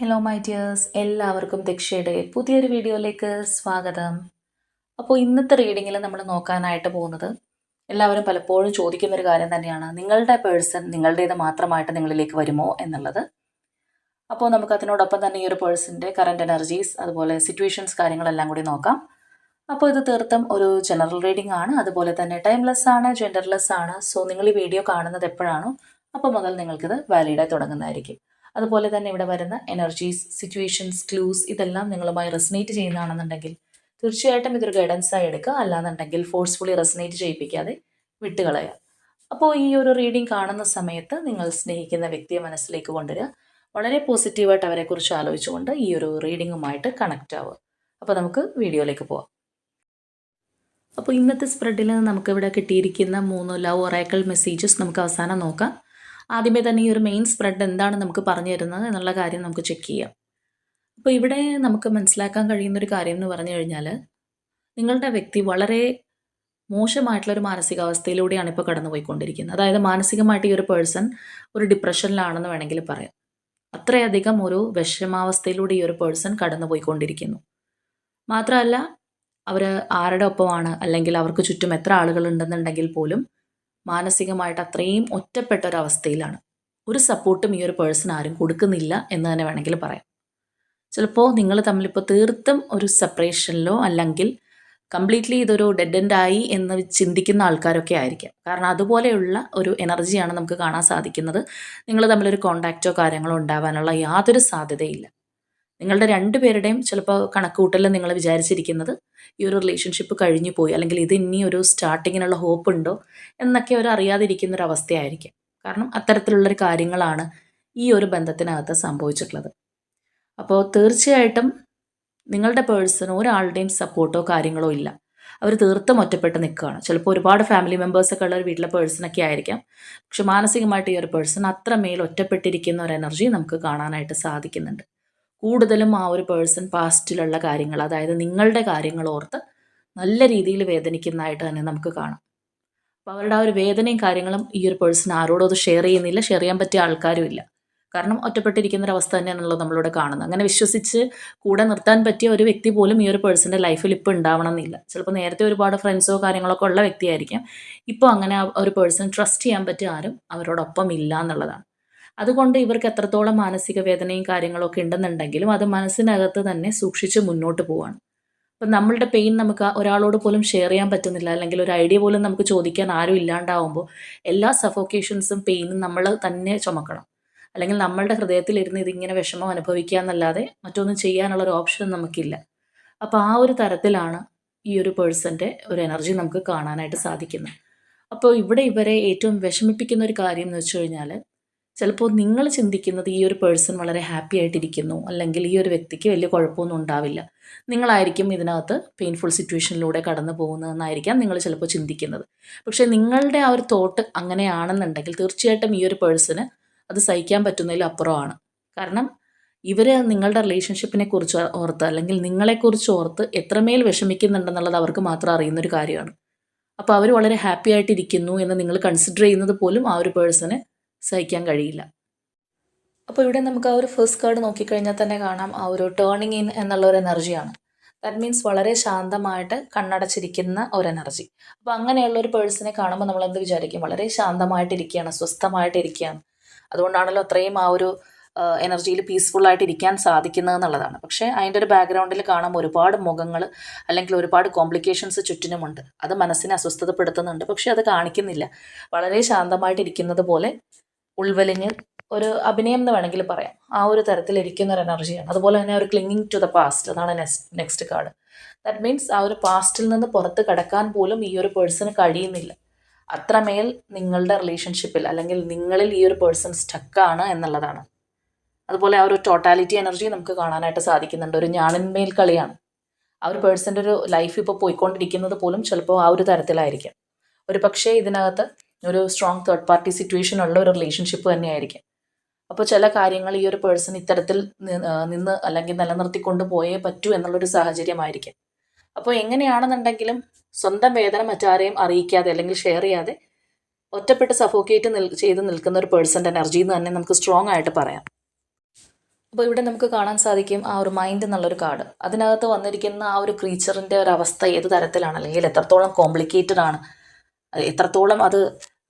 Hello my dears എല്ലാവർക്കും ദക്ഷയുടെ പുതിയൊരു വീഡിയോയിലേക്ക് സ്വാഗതം. അപ്പോൾ ഇന്നത്തെ റീഡിങ്ങിൽ നമ്മൾ നോക്കാനായിട്ട് പോകുന്നത് എല്ലാവരും പലപ്പോഴും ചോദിക്കുന്ന ഒരു കാര്യം തന്നെയാണ്. നിങ്ങളുടെ പേഴ്സൺ നിങ്ങളുടേത് മാത്രമായിട്ട് നിങ്ങളിലേക്ക് വരുമോ എന്നുള്ളത്. അപ്പോൾ നമുക്ക് അതിനോടൊപ്പം തന്നെ ഈ ഒരു പേഴ്സന്റെ കറണ്ട് എനർജീസ് അതുപോലെ സിറ്റുവേഷൻസ് കാര്യങ്ങളെല്ലാം കൂടി നോക്കാം. അപ്പോൾ ഇത് തീർത്തും ഒരു ജനറൽ റീഡിംഗ് ആണ്. അതുപോലെ തന്നെ ടൈംലെസ് ആണ് ജെൻഡർലെസ് ആണ്. സോ നിങ്ങൾ ഈ വീഡിയോ കാണുന്നത് എപ്പോഴാണോ അപ്പോൾ മുതൽ നിങ്ങൾക്കിത് വാലിഡായി തുടങ്ങുന്നതായിരിക്കും. അതുപോലെ തന്നെ ഇവിടെ വരുന്ന എനർജീസ് സിറ്റുവേഷൻസ് ക്ലൂസ് ഇതെല്ലാം നിങ്ങളുമായി റെസനേറ്റ് ചെയ്യുന്നതാണെന്നുണ്ടെങ്കിൽ തീർച്ചയായിട്ടും ഇതൊരു ഗൈഡൻസായി എടുക്കുക. അല്ലാന്നുണ്ടെങ്കിൽ ഫോഴ്സ്ഫുള്ളി റെസനേറ്റ് ചെയ്യിപ്പിക്കാതെ വിട്ടുകളയുക. അപ്പോൾ ഈ ഒരു റീഡിംഗ് കാണുന്ന സമയത്ത് നിങ്ങൾ സ്നേഹിക്കുന്ന വ്യക്തിയെ മനസ്സിലേക്ക് കൊണ്ടുവരിക. വളരെ പോസിറ്റീവായിട്ട് അവരെക്കുറിച്ച് ആലോചിച്ചുകൊണ്ട് ഈ ഒരു റീഡിങ്ങുമായിട്ട് കണക്റ്റ് ആവുക. അപ്പോൾ നമുക്ക് വീഡിയോയിലേക്ക് പോവാം. അപ്പോൾ ഇന്നത്തെ സ്പ്രെഡിൽ നമുക്കിവിടെ കിട്ടിയിരിക്കുന്ന മൂന്ന് ലവ് ഒറാക്കൽ മെസ്സേജസ് നമുക്ക് അവസാനം നോക്കാം. ആദ്യമേ തന്നെ ഈ ഒരു മെയിൻ സ്പ്രെഡ് എന്താണ് നമുക്ക് പറഞ്ഞു തരുന്നത് എന്നുള്ള കാര്യം നമുക്ക് ചെക്ക് ചെയ്യാം. അപ്പോൾ ഇവിടെ നമുക്ക് മനസ്സിലാക്കാൻ കഴിയുന്ന ഒരു കാര്യം എന്ന് പറഞ്ഞു കഴിഞ്ഞാൽ നിങ്ങളുടെ വ്യക്തി വളരെ മോശമായിട്ടുള്ള ഒരു മാനസികാവസ്ഥയിലൂടെയാണ് ഇപ്പോൾ കടന്നുപോയിക്കൊണ്ടിരിക്കുന്നത്. അതായത് മാനസികമായിട്ട് ഈ ഒരു പേഴ്സൺ ഒരു ഡിപ്രഷനിലാണെന്ന് വേണമെങ്കിൽ പറയാം. അത്രയധികം ഒരു വിഷമാവസ്ഥയിലൂടെ ഈ ഒരു പേഴ്സൺ കടന്നുപോയിക്കൊണ്ടിരിക്കുന്നു. മാത്രമല്ല അവർ ആരുടെ ഒപ്പമാണ്? അല്ലെങ്കിൽ അവർക്ക് ചുറ്റും എത്ര ആളുകൾ ആളുകളുണ്ടെന്നുണ്ടെങ്കിൽ പോലും മാനസികമായിട്ട് അത്രയും ഒറ്റപ്പെട്ട ഒരു അവസ്ഥയിലാണ്. ഒരു സപ്പോർട്ടും ഈ ഒരു പേഴ്സൺ ആരും കൊടുക്കുന്നില്ല എന്ന് തന്നെ വേണമെങ്കിൽ പറയാം. ചിലപ്പോൾ നിങ്ങൾ തമ്മിലിപ്പോൾ തീർത്തും ഒരു സെപ്പറേഷനിലോ അല്ലെങ്കിൽ കംപ്ലീറ്റ്ലി ഇതൊരു ഡെഡ് എൻഡ് ആയി എന്ന് ചിന്തിക്കുന്ന ആൾക്കാരൊക്കെ ആയിരിക്കാം. കാരണം അതുപോലെയുള്ള ഒരു എനർജിയാണ് നമുക്ക് കാണാൻ സാധിക്കുന്നത്. നിങ്ങൾ തമ്മിലൊരു കോണ്ടാക്റ്റോ കാര്യങ്ങളോ ഉണ്ടാവാനുള്ള യാതൊരു സാധ്യതയില്ല. നിങ്ങളുടെ രണ്ടുപേരുടെയും ചിലപ്പോൾ കണക്കുകൂട്ടൽ നിങ്ങൾ വിചാരിച്ചിരിക്കുന്നത് ഈ ഒരു റിലേഷൻഷിപ്പ് കഴിഞ്ഞു പോയി അല്ലെങ്കിൽ ഇത് ഇനി ഒരു സ്റ്റാർട്ടിങ്ങിനുള്ള ഹോപ്പ് ഉണ്ടോ എന്നൊക്കെ ഒരു അറിയാതിരിക്കുന്ന ഒരു അവസ്ഥയായിരിക്കും കാരണം അത്തരത്തിലുള്ളൊരു കാര്യങ്ങളാണ് ഈ ഒരു ബന്ധത്തിനകത്ത് സംഭവിച്ചിട്ടുള്ളത്. അപ്പോൾ തീർച്ചയായിട്ടും നിങ്ങളുടെ പേഴ്സൺ ഒരാളുടെയും സപ്പോർട്ടോ കാര്യങ്ങളോ ഇല്ല. അവർ തീർത്തും ഒറ്റപ്പെട്ട് നിൽക്കുകയാണ്. ചിലപ്പോൾ ഒരുപാട് ഫാമിലി മെമ്പേഴ്സൊക്കെ ഉള്ള ഒരു വീട്ടിലെ പേഴ്സണൊക്കെ ആയിരിക്കാം. പക്ഷെ മാനസികമായിട്ട് ഈ ഒരു പേഴ്സൺ അത്രമേൽ ഒറ്റപ്പെട്ടിരിക്കുന്ന ഒരു എനർജി നമുക്ക് കാണാനായിട്ട് സാധിക്കുന്നുണ്ട്. കൂടുതലും ആ ഒരു പേഴ്സൺ പാസ്റ്റിലുള്ള കാര്യങ്ങൾ അതായത് നിങ്ങളുടെ കാര്യങ്ങൾ ഓർത്ത് നല്ല രീതിയിൽ വേദനിക്കുന്നതായിട്ട് തന്നെ നമുക്ക് കാണാം. അപ്പോൾ അവരുടെ ആ ഒരു വേദനയും കാര്യങ്ങളും ഈ ഒരു പേഴ്സൺ ആരോടും അത് ഷെയർ ചെയ്യുന്നില്ല ഷെയർ ചെയ്യാൻ പറ്റിയ ആൾക്കാരും ഇല്ല. കാരണം ഒറ്റപ്പെട്ടിരിക്കുന്ന ഒരു അവസ്ഥ തന്നെയാണല്ലോ നമ്മളിവിടെ കാണുന്നത്. അങ്ങനെ വിശ്വസിച്ച് കൂടെ നിർത്താൻ പറ്റിയ ഒരു വ്യക്തി പോലും ഈ ഒരു പേഴ്സന്റെ ലൈഫിൽ ഇപ്പോൾ ഉണ്ടാവണം എന്നില്ല ചിലപ്പോൾ നേരത്തെ ഒരുപാട് ഫ്രണ്ട്സോ കാര്യങ്ങളൊക്കെ ഉള്ള വ്യക്തിയായിരിക്കാം. ഇപ്പോൾ അങ്ങനെ ഒരു പേഴ്സൺ ട്രസ്റ്റ് ചെയ്യാൻ പറ്റിയ ആരും അവരോടൊപ്പം ഇല്ല എന്നുള്ളതാണ്. അതുകൊണ്ട് ഇവർക്ക് എത്രത്തോളം മാനസിക വേദനയും കാര്യങ്ങളൊക്കെ ഉണ്ടെന്നുണ്ടെങ്കിലും അത് മനസ്സിനകത്ത് തന്നെ സൂക്ഷിച്ച് മുന്നോട്ട് പോവാണ്. അപ്പം നമ്മളുടെ പെയിൻ നമുക്ക് ഒരാളോട് പോലും ഷെയർ ചെയ്യാൻ പറ്റുന്നില്ല. അല്ലെങ്കിൽ ഒരു ഐഡിയ പോലും നമുക്ക് ചോദിക്കാൻ ആരും ഇല്ലാണ്ടാവുമ്പോൾ എല്ലാ സഫോക്കേഷൻസും പെയിനും നമ്മൾ തന്നെ ചുമക്കണം. അല്ലെങ്കിൽ നമ്മളുടെ ഹൃദയത്തിലിരുന്ന് ഇതിങ്ങനെ വിഷമം അനുഭവിക്കുക എന്നല്ലാതെ മറ്റൊന്നും ചെയ്യാനുള്ള ഒരു ഓപ്ഷൻ നമുക്കില്ല. അപ്പോൾ ആ ഒരു തരത്തിലാണ് ഈ ഒരു പേഴ്സന്റെ ഒരു എനർജി നമുക്ക് കാണാനായിട്ട് സാധിക്കുന്നത്. അപ്പോൾ ഇവിടെ ഇവരെ ഏറ്റവും വിഷമിപ്പിക്കുന്ന ഒരു കാര്യം എന്ന് വെച്ച് കഴിഞ്ഞാൽ ചിലപ്പോൾ നിങ്ങൾ ചിന്തിക്കുന്നത് ഈ ഒരു പേഴ്സൺ വളരെ ഹാപ്പി ആയിട്ടിരിക്കുന്നു അല്ലെങ്കിൽ ഈ ഒരു വ്യക്തിക്ക് വലിയ കുഴപ്പമൊന്നും ഉണ്ടാവില്ല. നിങ്ങളായിരിക്കും ഇതിനകത്ത് പെയിൻഫുൾ സിറ്റുവേഷനിലൂടെ കടന്നു പോകുന്നതെന്നായിരിക്കാം നിങ്ങൾ ചിലപ്പോൾ ചിന്തിക്കുന്നത്. പക്ഷേ നിങ്ങളുടെ ആ ഒരു തോട്ട് അങ്ങനെയാണെന്നുണ്ടെങ്കിൽ തീർച്ചയായിട്ടും ഈ ഒരു പേഴ്സണ് അത് സഹിക്കാൻ പറ്റുന്നതിലും അപ്പുറമാണ്. കാരണം ഇവർ നിങ്ങളുടെ റിലേഷൻഷിപ്പിനെ കുറിച്ച് ഓർത്ത് അല്ലെങ്കിൽ നിങ്ങളെക്കുറിച്ച് ഓർത്ത് എത്രമേൽ വിഷമിക്കുന്നുണ്ടെന്നുള്ളത് അവർക്ക് മാത്രം അറിയുന്നൊരു കാര്യമാണ്. അപ്പോൾ അവർ വളരെ ഹാപ്പി ആയിട്ടിരിക്കുന്നു എന്ന് നിങ്ങൾ കൺസിഡർ ചെയ്യുന്നത് പോലും ആ ഒരു പേഴ്സണ് സഹിക്കാൻ കഴിയില്ല. അപ്പോൾ ഇവിടെ നമുക്ക് ആ ഒരു ഫസ്റ്റ് കാർഡ് നോക്കിക്കഴിഞ്ഞാൽ തന്നെ കാണാം ആ ഒരു ടേണിങ് ഇൻ എന്നുള്ള ഒരു എനർജിയാണ് ദാറ്റ് മീൻസ് വളരെ ശാന്തമായിട്ട് കണ്ണടച്ചിരിക്കുന്ന ഒരു എനർജി അപ്പോൾ അങ്ങനെയുള്ള ഒരു പേഴ്സണെ കാണുമ്പോൾ നമ്മൾ എന്ത് വിചാരിക്കും? വളരെ ശാന്തമായിട്ടിരിക്കുകയാണ് സ്വസ്ഥമായിട്ടിരിക്കുകയാണ്. അതുകൊണ്ടാണല്ലോ അത്രയും ആ ഒരു എനർജിയിൽ പീസ്ഫുൾ ആയിട്ട് ഇരിക്കാൻ സാധിക്കുന്നത് എന്നുള്ളതാണ്. പക്ഷേ അതിന്റെ ഒരു ബാക്ക്ഗ്രൗണ്ടിൽ കാണാം ഒരുപാട് മുഖങ്ങൾ അല്ലെങ്കിൽ ഒരുപാട് കോംപ്ലിക്കേഷൻസ് ചുറ്റിനുമുണ്ട്. അത് മനസ്സിനെ അസ്വസ്ഥതപ്പെടുത്തുന്നുണ്ട്. പക്ഷേ അത് കാണിക്കുന്നില്ല. വളരെ ശാന്തമായിട്ടിരിക്കുന്നത് പോലെ ഉൾവലിഞ്ഞ് ഒരു അഭിനയം എന്ന് വേണമെങ്കിൽ പറയാം. ആ ഒരു തരത്തിൽ ഇരിക്കുന്ന ഒരു എനർജിയാണ് അതുപോലെ തന്നെ ഒരു ക്ലിങ്ങിങ് ടു ദ പാസ്റ്റ് അതാണ് next next card. That means ആ ഒരു പാസ്റ്റിൽ നിന്ന് പുറത്ത് കിടക്കാൻ പോലും ഈ ഒരു പേഴ്സണ് കഴിയുന്നില്ല. അത്രമേൽ നിങ്ങളുടെ റിലേഷൻഷിപ്പിൽ അല്ലെങ്കിൽ നിങ്ങളിൽ ഈ ഒരു പേഴ്സൺ സ്റ്റക്കാണ് എന്നുള്ളതാണ്. അതുപോലെ ആ ഒരു ടോട്ടാലിറ്റി എനർജി നമുക്ക് കാണാനായിട്ട് സാധിക്കുന്നുണ്ട്. ഒരു ഞാണിന്മേൽ കളിയാണ്. ആ ഒരു പേഴ്സന്റെ ഒരു ലൈഫ് ഇപ്പോൾ പോയിക്കൊണ്ടിരിക്കുന്നത് പോലും ചിലപ്പോൾ ആ ഒരു തരത്തിലായിരിക്കും. ഒരു പക്ഷേ ഇതിനകത്ത് ഒരു സ്ട്രോങ് തേർഡ് പാർട്ടി സിറ്റുവേഷൻ ഉള്ള ഒരു റിലേഷൻഷിപ്പ് തന്നെയായിരിക്കും. അപ്പോൾ ചില കാര്യങ്ങൾ ഈ ഒരു പേഴ്സൺ ഇത്തരത്തിൽ നിന്ന് അല്ലെങ്കിൽ നിലനിർത്തിക്കൊണ്ട് പോയേ പറ്റൂ എന്നുള്ളൊരു സാഹചര്യമായിരിക്കും. അപ്പോൾ എങ്ങനെയാണെന്നുണ്ടെങ്കിലും സ്വന്തം വേദന മറ്റാരെയും അറിയിക്കാതെ അല്ലെങ്കിൽ ഷെയർ ചെയ്യാതെ ഒറ്റപ്പെട്ട് സഫോക്കേറ്റ് ചെയ്ത് നിൽക്കുന്ന ഒരു പേഴ്സന്റെ എനർജി എന്ന് തന്നെ നമുക്ക് സ്ട്രോങ് ആയിട്ട് പറയാം. അപ്പോൾ ഇവിടെ നമുക്ക് കാണാൻ സാധിക്കും ആ ഒരു മൈൻഡ് എന്നുള്ളൊരു കാർഡ്. അതിനകത്ത് വന്നിരിക്കുന്ന ആ ഒരു ക്രീച്ചറിന്റെ ഒരു അവസ്ഥ ഏത് തരത്തിലാണ്? അല്ലെങ്കിൽ എത്രത്തോളം കോംപ്ലിക്കേറ്റഡ് ആണ്? എത്രത്തോളം അത്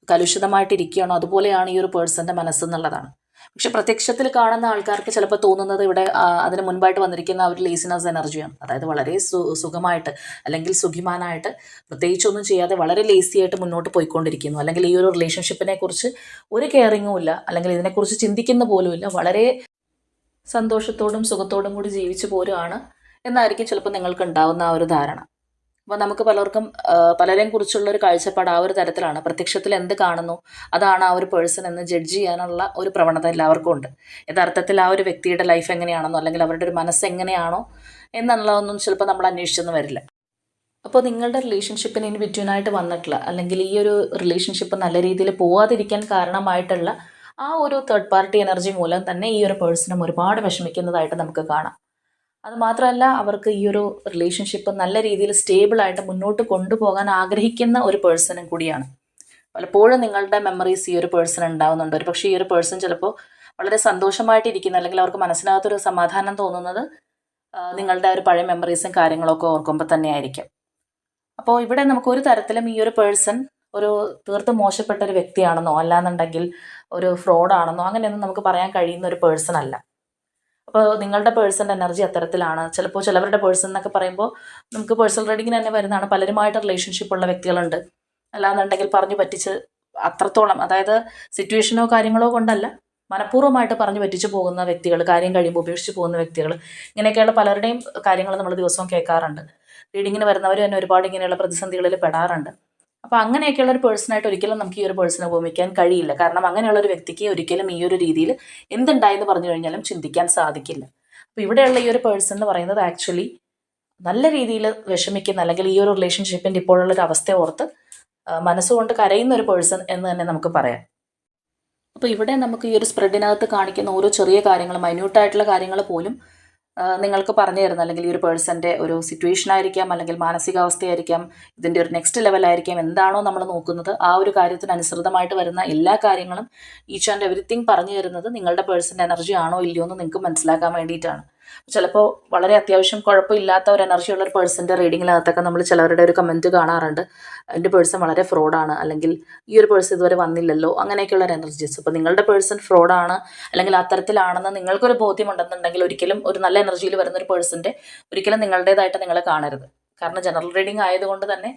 കലുഷിതമായിട്ടിരിക്കുകയാണോ അതുപോലെയാണ് ഈ ഒരു പേഴ്സന്റെ മനസ്സെന്നുള്ളതാണ് പക്ഷെ പ്രത്യക്ഷത്തിൽ കാണുന്ന ആൾക്കാർക്ക് ചിലപ്പോൾ തോന്നുന്നത് ഇവിടെ അതിന് മുൻപായിട്ട് വന്നിരിക്കുന്ന ആ ഒരു ലേസിനസ് എനർജിയാണ് അതായത് വളരെ സുഖമായിട്ട് അല്ലെങ്കിൽ സുഖിമാനായിട്ട് പ്രത്യേകിച്ചൊന്നും ചെയ്യാതെ വളരെ ലേസി ആയിട്ട് മുന്നോട്ട് പോയിക്കൊണ്ടിരിക്കുന്നു. അല്ലെങ്കിൽ ഈ ഒരു റിലേഷൻഷിപ്പിനെ കുറിച്ച് ഒരു കെയറിങ്ങും ഇല്ല. അല്ലെങ്കിൽ ഇതിനെക്കുറിച്ച് ചിന്തിക്കുന്ന പോലുമില്ല വളരെ സന്തോഷത്തോടും സുഖത്തോടും കൂടി ജീവിച്ചു പോരുകയാണ് എന്നായിരിക്കും ചിലപ്പോൾ നിങ്ങൾക്ക് ഉണ്ടാവുന്ന ആ ഒരു ധാരണ. അപ്പോൾ നമുക്ക് പലർക്കും പലരെയും കുറിച്ചുള്ള ഒരു കാഴ്ചപ്പാട് ആ ഒരു തരത്തിലാണ്. പ്രത്യക്ഷത്തിൽ എന്ത് കാണുന്നു അതാണ് ആ ഒരു പേഴ്സൺ എന്ന് ജഡ്ജ് ചെയ്യാനുള്ള ഒരു പ്രവണത എല്ലാവർക്കും ഉണ്ട്. യഥാർത്ഥത്തിൽ ആ ഒരു വ്യക്തിയുടെ ലൈഫ് എങ്ങനെയാണെന്നോ അല്ലെങ്കിൽ അവരുടെ ഒരു മനസ്സ് എങ്ങനെയാണോ എന്നുള്ളതൊന്നും ചിലപ്പോൾ നമ്മൾ അന്വേഷിച്ചൊന്നും വരില്ല. അപ്പോൾ നിങ്ങളുടെ റിലേഷൻഷിപ്പിന് ഇനി ബിറ്റ്വീനായിട്ട് വന്നിട്ടുള്ള അല്ലെങ്കിൽ ഈ ഒരു റിലേഷൻഷിപ്പ് നല്ല രീതിയിൽ പോവാതിരിക്കാൻ കാരണമായിട്ടുള്ള ആ ഒരു തേർഡ് പാർട്ടി എനർജി മൂലം തന്നെ ഈ ഒരു പേഴ്സണും ഒരുപാട് വിഷമിക്കുന്നതായിട്ട് നമുക്ക് കാണാം. അത് മാത്രമല്ല അവർക്ക് ഈ ഒരു റിലേഷൻഷിപ്പ് നല്ല രീതിയിൽ സ്റ്റേബിളായിട്ട് മുന്നോട്ട് കൊണ്ടുപോകാൻ ആഗ്രഹിക്കുന്ന ഒരു പേഴ്സണും കൂടിയാണ്. പലപ്പോഴും നിങ്ങളുടെ മെമ്മറീസ് ഈ ഒരു പേഴ്സൺ ഉണ്ടാവുന്നുണ്ട്. ഒരു പക്ഷേ ഈ ഒരു പേഴ്സൺ ചിലപ്പോൾ വളരെ സന്തോഷമായിട്ടിരിക്കുന്ന അല്ലെങ്കിൽ അവർക്ക് മനസ്സിനകത്തൊരു സമാധാനം തോന്നുന്നത് നിങ്ങളുടെ ഒരു പഴയ മെമ്മറീസും കാര്യങ്ങളൊക്കെ ഓർക്കുമ്പോൾ തന്നെയായിരിക്കും. അപ്പോൾ ഇവിടെ നമുക്ക് ഒരു തരത്തിലും ഈ ഒരു പേഴ്സൺ ഒരു തീർത്തും മോശപ്പെട്ട ഒരു വ്യക്തിയാണെന്നോ അല്ലാന്നുണ്ടെങ്കിൽ ഒരു ഫ്രോഡാണെന്നോ അങ്ങനെയൊന്നും നമുക്ക് പറയാൻ കഴിയുന്ന ഒരു പേഴ്സൺ അല്ല. അപ്പോൾ നിങ്ങളുടെ പേഴ്സന്റെ എനർജി അത്തരത്തിലാണ്. ചിലപ്പോൾ ചിലവരുടെ പേഴ്സൺ എന്നൊക്കെ പറയുമ്പോൾ നമുക്ക് പേഴ്സണൽ റീഡിങ്ങിന് തന്നെ വരുന്നതാണ്. പലരുമായിട്ട് റിലേഷൻഷിപ്പ് ഉള്ള വ്യക്തികളുണ്ട്. അല്ലാന്നുണ്ടെങ്കിൽ പറഞ്ഞു പറ്റിച്ച് അത്രത്തോളം അതായത് സിറ്റുവേഷനോ കാര്യങ്ങളോ കൊണ്ടല്ല മനഃപൂർവമായിട്ട് പറഞ്ഞു പറ്റിച്ചു പോകുന്ന വ്യക്തികൾ കാര്യം കഴിയുമ്പോൾ ഉപേക്ഷിച്ച് പോകുന്ന വ്യക്തികൾ. ഇങ്ങനെയൊക്കെയുള്ള പലരുടെയും കാര്യങ്ങൾ നമ്മൾ ദിവസവും കേൾക്കാറുണ്ട്. റീഡിങ്ങിന് വരുന്നവർ തന്നെ ഒരുപാട് ഇങ്ങനെയുള്ള പ്രതിസന്ധികളിൽ പെടാറുണ്ട്. അപ്പോൾ അങ്ങനെയൊക്കെയുള്ള ഒരു പേഴ്സണായിട്ട് ഒരിക്കലും നമുക്ക് ഈ ഒരു പേഴ്സണെ ഉപമിക്കാൻ കഴിയില്ല. കാരണം അങ്ങനെയുള്ള ഒരു വ്യക്തിക്ക് ഒരിക്കലും ഈ ഒരു രീതിയിൽ എന്തുണ്ടായെന്ന് പറഞ്ഞു കഴിഞ്ഞാലും ചിന്തിക്കാൻ സാധിക്കില്ല. അപ്പോൾ ഇവിടെയുള്ള ഈ ഒരു പേഴ്സൺ എന്ന് പറയുന്നത് ആക്ച്വലി നല്ല രീതിയിൽ വിഷമിക്കുന്ന അല്ലെങ്കിൽ ഈ ഒരു റിലേഷൻഷിപ്പിന്റെ ഇപ്പോഴുള്ള ഒരു അവസ്ഥ ഓർത്ത് മനസ്സുകൊണ്ട് കരയുന്ന ഒരു പേഴ്സൺ എന്ന് തന്നെ നമുക്ക് പറയാം. അപ്പോൾ ഇവിടെ നമുക്ക് ഈ ഒരു സ്പ്രെഡിനകത്ത് കാണിക്കുന്ന ഓരോ ചെറിയ കാര്യങ്ങൾ മൈന്യൂട്ടായിട്ടുള്ള കാര്യങ്ങൾ പോലും നിങ്ങൾക്ക് പറഞ്ഞു തരുന്ന അല്ലെങ്കിൽ ഈ ഒരു പേഴ്സന്റെ ഒരു സിറ്റുവേഷൻ ആയിരിക്കാം അല്ലെങ്കിൽ മാനസികാവസ്ഥയായിരിക്കാം ഇതിന്റെ ഒരു നെക്സ്റ്റ് ലെവലായിരിക്കാം എന്താണോ നമ്മൾ നോക്കുന്നത്. ആ ഒരു കാര്യത്തിന് അനുസൃതമായിട്ട് വരുന്ന എല്ലാ കാര്യങ്ങളും ഈച്ച് ആൻഡ് എവറിത്തിങ് പറഞ്ഞു തരുന്നത് നിങ്ങളുടെ പേഴ്സന്റെ എനർജി ആണോ ഇല്ലയോ എന്ന് നിങ്ങൾക്ക് മനസ്സിലാക്കാൻ വേണ്ടിയിട്ടാണ്. ചിലപ്പോൾ വളരെ അത്യാവശ്യം കുഴപ്പമില്ലാത്ത ഒരു എനർജി ഉള്ള ഒരു പേഴ്സന്റെ റീഡിങ്ങിനകത്തൊക്കെ നമ്മൾ ചിലവരുടെ ഒരു കമന്റ് കാണാറുണ്ട്. എന്റെ പേഴ്സൺ വളരെ ഫ്രോഡാണ് അല്ലെങ്കിൽ ഈ ഒരു പേഴ്സൺ ഇതുവരെ വന്നില്ലല്ലോ. അങ്ങനെയൊക്കെയുള്ള ഒരു എനർജീസ് അപ്പോൾ നിങ്ങളുടെ പേഴ്സൺ ഫ്രോഡാണ് അല്ലെങ്കിൽ അത്തരത്തിലാണെന്ന് നിങ്ങൾക്കൊരു ബോധ്യമുണ്ടെന്നുണ്ടെങ്കിൽ ഒരിക്കലും ഒരു നല്ല എനർജിയിൽ വരുന്ന ഒരു പേഴ്സന്റെ ഒരിക്കലും നിങ്ങളുടേതായിട്ട് നിങ്ങളെ കാണരുത്. കാരണം ജനറൽ റീഡിംഗ് ആയതുകൊണ്ട് തന്നെ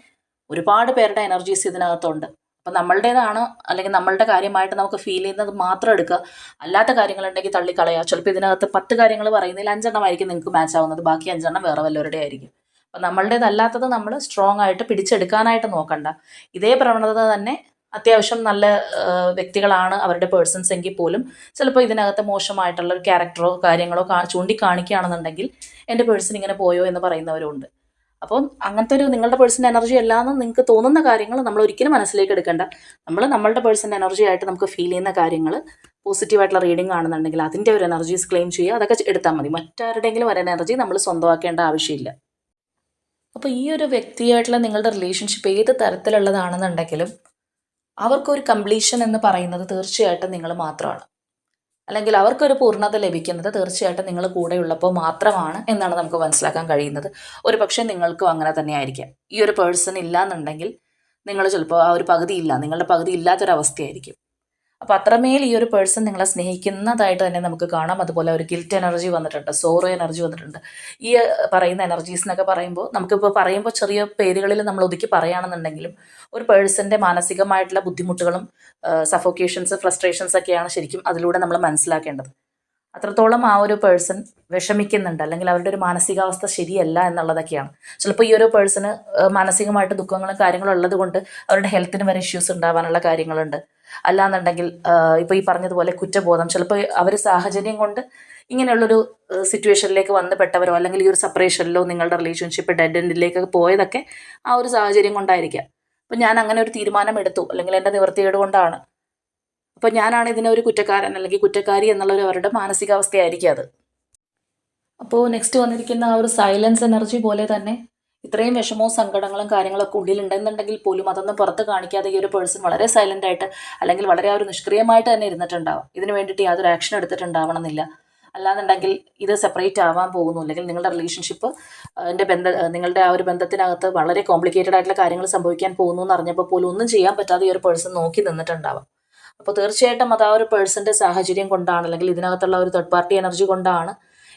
ഒരുപാട് പേരുടെ എനർജീസ് ഇതിനകത്തുണ്ട്. അപ്പം നമ്മളുടേതാണ് അല്ലെങ്കിൽ നമ്മളുടെ കാര്യമായിട്ട് നമുക്ക് ഫീൽ ചെയ്യുന്നത് മാത്രം എടുക്കുക. അല്ലാത്ത കാര്യങ്ങളുണ്ടെങ്കിൽ തള്ളിക്കളയുക. ചിലപ്പോൾ ഇതിനകത്ത് പത്ത് കാര്യങ്ങൾ പറയുന്നതിൽ അഞ്ചെണ്ണമായിരിക്കും നിങ്ങൾക്ക് മാച്ച് ആവുന്നത്. ബാക്കി അഞ്ചെണ്ണം വേറെ വല്ലവരുടെ ആയിരിക്കും. അപ്പം നമ്മളുടേതല്ലാത്തത് നമ്മൾ സ്ട്രോങ് ആയിട്ട് പിടിച്ചെടുക്കാനായിട്ട് നോക്കണ്ട. ഇതേ പ്രവണത തന്നെ അത്യാവശ്യം നല്ല വ്യക്തികളാണ് അവരുടെ പേഴ്സൺസ് എങ്കിൽ പോലും. ചിലപ്പോൾ ഇതിനകത്ത് മോശമായിട്ടുള്ള ഒരു ക്യാരക്ടറോ കാര്യങ്ങളോ ചൂണ്ടിക്കാണിക്കുകയാണെന്നുണ്ടെങ്കിൽ എന്റെ പേഴ്സൺ ഇങ്ങനെ പോയോ എന്ന് പറയുന്നവരുണ്ട്. അപ്പോൾ അങ്ങനത്തെ ഒരു നിങ്ങളുടെ പേഴ്സണൽ എനർജി അല്ലാന്ന് നിങ്ങൾക്ക് തോന്നുന്ന കാര്യങ്ങൾ നമ്മൾ ഒരിക്കലും മനസ്സിലേക്ക് എടുക്കേണ്ട. നമ്മൾ നമ്മളുടെ പേഴ്സണൽ എനർജി ആയിട്ട് നമുക്ക് ഫീൽ ചെയ്യുന്ന കാര്യങ്ങൾ പോസിറ്റീവായിട്ടുള്ള റീഡിംഗ് ആണെന്നുണ്ടെങ്കിൽ അതിന്റെ ഒരു എനർജീസ് ക്ലെയിം ചെയ്യുക. അതൊക്കെ എടുത്താൽ മതി. മറ്റാരുടെയെങ്കിലും ഒരു എനർജി നമ്മൾ സ്വന്തമാക്കേണ്ട ആവശ്യമില്ല. അപ്പോൾ ഈ ഒരു വ്യക്തിയായിട്ടുള്ള നിങ്ങളുടെ റിലേഷൻഷിപ്പ് ഏത് തരത്തിലുള്ളതാണെന്നുണ്ടെങ്കിലും അവർക്കൊരു കംപ്ലീഷൻ എന്ന് പറയുന്നത് തീർച്ചയായിട്ടും നിങ്ങൾ മാത്രമാണ്. അല്ലെങ്കിൽ അവർക്കൊരു പൂർണത ലഭിക്കുന്നത് തീർച്ചയായിട്ടും നിങ്ങൾ കൂടെയുള്ളപ്പോൾ മാത്രമാണ് എന്നാണ് നമുക്ക് മനസ്സിലാക്കാൻ കഴിയുന്നത്. ഒരു പക്ഷേ നിങ്ങൾക്കും അങ്ങനെ തന്നെ ആയിരിക്കാം ഈ ഒരു പേഴ്സൺ ഇല്ല എന്നുണ്ടെങ്കിൽ നിങ്ങൾ ചിലപ്പോൾ ആ ഒരു പകുതി ഇല്ല. നിങ്ങളുടെ പകുതി ഇല്ലാത്തൊരവസ്ഥയായിരിക്കും. അപ്പോൾ അത്രമേൽ ഈ ഒരു പേഴ്സൺ നിങ്ങളെ സ്നേഹിക്കുന്നതായിട്ട് തന്നെ നമുക്ക് കാണാം. അതുപോലെ ഒരു ഗിൽറ്റ് എനർജി വന്നിട്ടുണ്ട് സോറോ എനർജി വന്നിട്ടുണ്ട്. ഈ പറയുന്ന എനർജീസ് എന്നൊക്കെ പറയുമ്പോൾ നമുക്കിപ്പോൾ പറയുമ്പോൾ ചെറിയ പേരുകളിൽ നമ്മൾ ഒതുക്കി പറയുകയാണെന്നുണ്ടെങ്കിലും ഒരു പേഴ്സന്റെ മാനസികമായിട്ടുള്ള ബുദ്ധിമുട്ടുകളും സഫോക്കേഷൻസ് ഫ്രസ്ട്രേഷൻസ് ഒക്കെയാണ് ശരിക്കും അതിലൂടെ നമ്മൾ മനസ്സിലാക്കേണ്ടത്. അത്രത്തോളം ആ ഒരു പേഴ്സൺ വിഷമിക്കുന്നുണ്ട്. അല്ലെങ്കിൽ അവരുടെ ഒരു മാനസികാവസ്ഥ ശരിയല്ല എന്നുള്ളതൊക്കെയാണ്. ചിലപ്പോൾ ഈ ഒരു പേഴ്സണ് മാനസികമായിട്ട് ദുഃഖങ്ങളും കാര്യങ്ങളും ഉള്ളത് കൊണ്ട് അവരുടെ ഹെൽത്തിന് വരെ ഇഷ്യൂസ് ഉണ്ടാവാനുള്ള കാര്യങ്ങളുണ്ട്. അല്ലാന്നുണ്ടെങ്കിൽ ഇപ്പോൾ ഈ പറഞ്ഞതുപോലെ കുറ്റബോധം ചിലപ്പോൾ അവർ സാഹചര്യം കൊണ്ട് ഇങ്ങനെയുള്ളൊരു സിറ്റുവേഷനിലേക്ക് വന്നപ്പെട്ടവരോ അല്ലെങ്കിൽ ഈ ഒരു സെപ്പറേഷനിലോ നിങ്ങളുടെ റിലേഷൻഷിപ്പ് ഡെഡ് എൻഡിലേക്ക് പോയതൊക്കെ ആ ഒരു സാഹചര്യം കൊണ്ടായിരിക്കാം. അപ്പം ഞാൻ അങ്ങനെ ഒരു തീരുമാനം എടുത്തു അല്ലെങ്കിൽ എന്റെ നിവൃത്തികേട് കൊണ്ടാണ്. അപ്പോൾ ഞാനാണ് ഇതിനെ ഒരു കുറ്റക്കാരൻ അല്ലെങ്കിൽ കുറ്റക്കാരി എന്നുള്ള ഒരു അവരുടെ മാനസികാവസ്ഥയായിരിക്കും അത്. അപ്പോൾ നെക്സ്റ്റ് വന്നിരിക്കുന്ന ആ ഒരു സൈലൻസ് എനർജി പോലെ തന്നെ ഇത്രയും വിഷമവും സങ്കടങ്ങളും കാര്യങ്ങളൊക്കെ ഉള്ളിലുണ്ടെന്നുണ്ടെങ്കിൽ പോലും അതൊന്നും പുറത്ത് കാണിക്കാതെ ഈ ഒരു പേഴ്സൺ വളരെ സൈലന്റ് ആയിട്ട് അല്ലെങ്കിൽ വളരെ ഒരു നിഷ്ക്രിയമായിട്ട് തന്നെ ഇരുന്നിട്ടുണ്ടാവും. ഇതിന് വേണ്ടിയിട്ട് യാതൊരു ആക്ഷൻ എടുത്തിട്ടുണ്ടാവണം എന്നില്ല അല്ലാന്നുണ്ടെങ്കിൽ ഇത് സെപ്പറേറ്റ് ആവാൻ പോകുന്നു. അല്ലെങ്കിൽ നിങ്ങളുടെ റിലേഷൻഷിപ്പ് എന്റെ ബന്ധ നിങ്ങളുടെ ആ ഒരു ബന്ധത്തിനകത്ത് വളരെ കോംപ്ലിക്കേറ്റഡ് ആയിട്ടുള്ള കാര്യങ്ങൾ സംഭവിക്കാൻ പോകുന്നു എന്ന് അറിഞ്ഞപ്പോൾ പോലും ഒന്നും ചെയ്യാൻ പറ്റാതെ ഈ ഒരു പേഴ്സൺ നോക്കി നിന്നിട്ടുണ്ടാവാം. അപ്പോൾ തീർച്ചയായിട്ടും അത് ആ ഒരു പേഴ്സന്റെ സാഹചര്യം കൊണ്ടാണ് അല്ലെങ്കിൽ ഇതിനകത്തുള്ള ഒരു തേർഡ് പാർട്ടി എനർജി കൊണ്ടാണ്